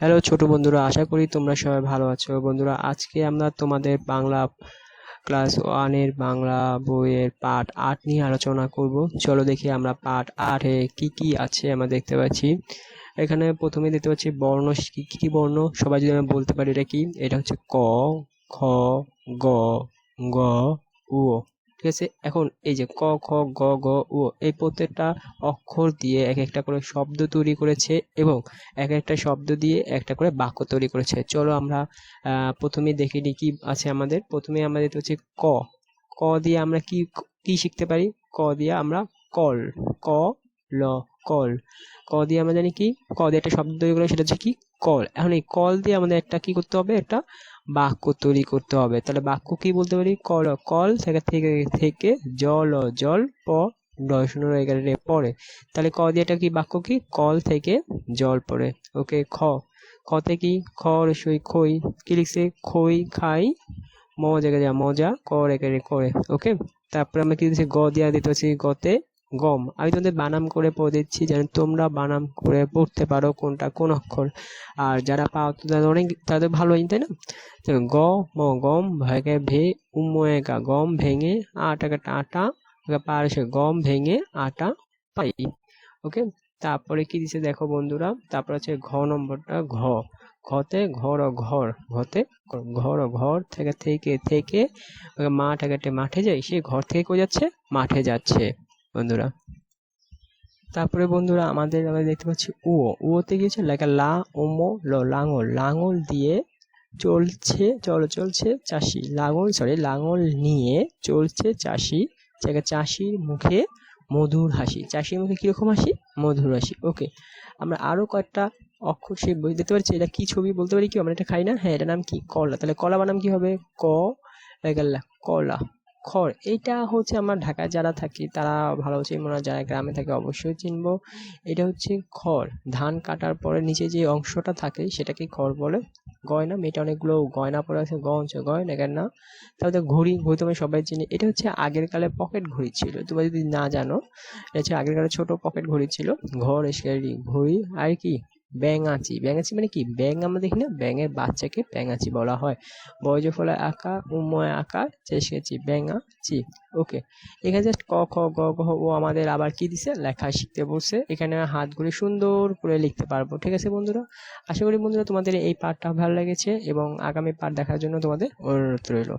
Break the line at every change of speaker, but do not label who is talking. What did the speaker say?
Hello ছোট বন্ধুরা, আশা করি তোমরা সবাই ভালো আছো। বন্ধুরা, আজকে আমরা তোমাদের বাংলা ক্লাস ওয়ানের বাংলা বইয়ের পাঠ আট নিয়ে আলোচনা করব। চলো দেখি আমরা পাঠ আটে কি কি আছে আমরা দেখতে পাচ্ছি। এখানে প্রথমে দেখতে পাচ্ছি বর্ণ, কি কি বর্ণ? সবাই যদি আমরা বলতে পারি এটা কি? এটা হচ্ছে ক, খ, গ গ, উ ঠিক আছে? এখন এই যে ক, খ, গ গ ও এই প্রত্যেকটা অক্ষর দিয়ে এক একটা করে শব্দ তৈরি করেছে এবং এক একটা শব্দ দিয়ে একটা করে বাক্য তৈরি করেছে। চলো আমরা প্রথমে দেখে নিই কি আছে আমাদের। প্রথমে আমাদের হচ্ছে ক। ক দিয়ে আমরা কি কি শিখতে পারি? ক দিয়ে আমরা কল, ক, ল, কল। ক দিয়ে আমরা জানি কি? ক দিয়ে একটা শব্দ তৈরি করে সেটা হচ্ছে কি? কল। এখন এই কল দিয়ে আমাদের একটা কি করতে হবে? একটা বাক্য তৈরি করতে হবে। তাহলে বাক্য কি বলতে পারি? কল কল থেকে থেকে থেকে জল জল, প ডয়শনের এখানে পড়ে তাহলে ক দিয়ে এটা কি বাক্য কি? কল থেকে জল পড়ে ওকে, খ। খতে কি? খ সই, খই। কি লিখছে? খই, খাই, ম, জায়গায় মজা, ক রেখে করে। ওকে? তারপরে আমরা কি দিচ্ছি গ দিয়া দিতে হচ্ছে গতে। গম। আমি তোমাদের বানাম করে পড়ে দিচ্ছি যেন তোমরা বানাম করে পড়তে পারো কোনটা কোন অক্ষর। আর যারা পাও তাদের অনেক, তাদের ভালো তাই না? গ, ম, গম ভেগে ভে উময়গা গম ভেঙে আটা আটাকে আটা পারছে গম ভেঙে আটা, পাই। ওকে? তারপরে কি দিছে দেখো বন্ধুরা? তারপর আছে ঘ নম্বরটা, ঘ। ঘতে ঘর ও ঘর। ঘতে ঘর ও ঘর থেকে থেকে থেকে মাঠ আগে মাঠে যাই সে ঘর থেকে কই যাচ্ছে? মাঠে যাচ্ছে। বন্ধুরা। তারপরে বন্ধুরা আমাদের, আমরা দেখতে পাচ্ছি ও। ওতে গিয়েছে লেখা লা, ওমো, ল, লাঙল। লাঙল দিয়ে চলছে, চল, চলছে চাষি। লাঙল সরি লাঙল নিয়ে চলছে চাষি। জায়গা চাষির মুখে মধুর হাসি। চাষির মুখে কীরকম হাসি? মধুর হাসি। ওকে, আমরা আরও কয়েকটা অক্ষর শিখব। দেখতে পাচ্ছি, এটা কি ছবি বলতে পারি কি? আমরা এটা খাই না? হ্যাঁ এটা নাম কি? কলা। তাহলে কলা বানাম কি হবে? ক কলা। খড়, এইটা হচ্ছে আমরা ঢাকায় যারা থাকি, তারা ভালো মনে হয় যারা গ্রামে থাকে অবশ্যই চিনবো। এটা হচ্ছে খড়, ধান কাটার পরে নিচে যে অংশটা থাকে সেটাকে খড় বলে। গয়না, মেয়েটা অনেকগুলো গয়না পরে আছে গ হচ্ছে গয়না, কেন না? তারপরে ঘড়ি ঘড়ি তোমার সবাই চিনি। এটা হচ্ছে আগের কালে পকেট ঘড়ি ছিল। তোমরা যদি না জানো, এটা হচ্ছে আগের কালে ছোট পকেট ঘড়ি ছিল। ঘর এসে ঘড়ি, আর কি? ব্যাঙাচি ব্যাঙাচি মানে কি? ব্যাঙ আমরা দেখি না ব্যাঙের বাচ্চাকে ব্যাঙাচি বলা হয়। বয়জ ফলে আঁকা উময় আঁকা চেষেছি ব্যাঙাচি ওকে এখানে জাস্ট ক, খ, গ, ঘ, ও আমাদের আবার কি দিছে? লেখা শিখতে বসে। এখানে হাতগুলি সুন্দর করে লিখতে পারব। ঠিক আছে বন্ধুরা? আশা করি বন্ধুরা তোমাদের এই পাঠটা ভালো লেগেছে এবং আগামী পাঠ দেখার জন্য তোমাদের অনুরোধ রইল।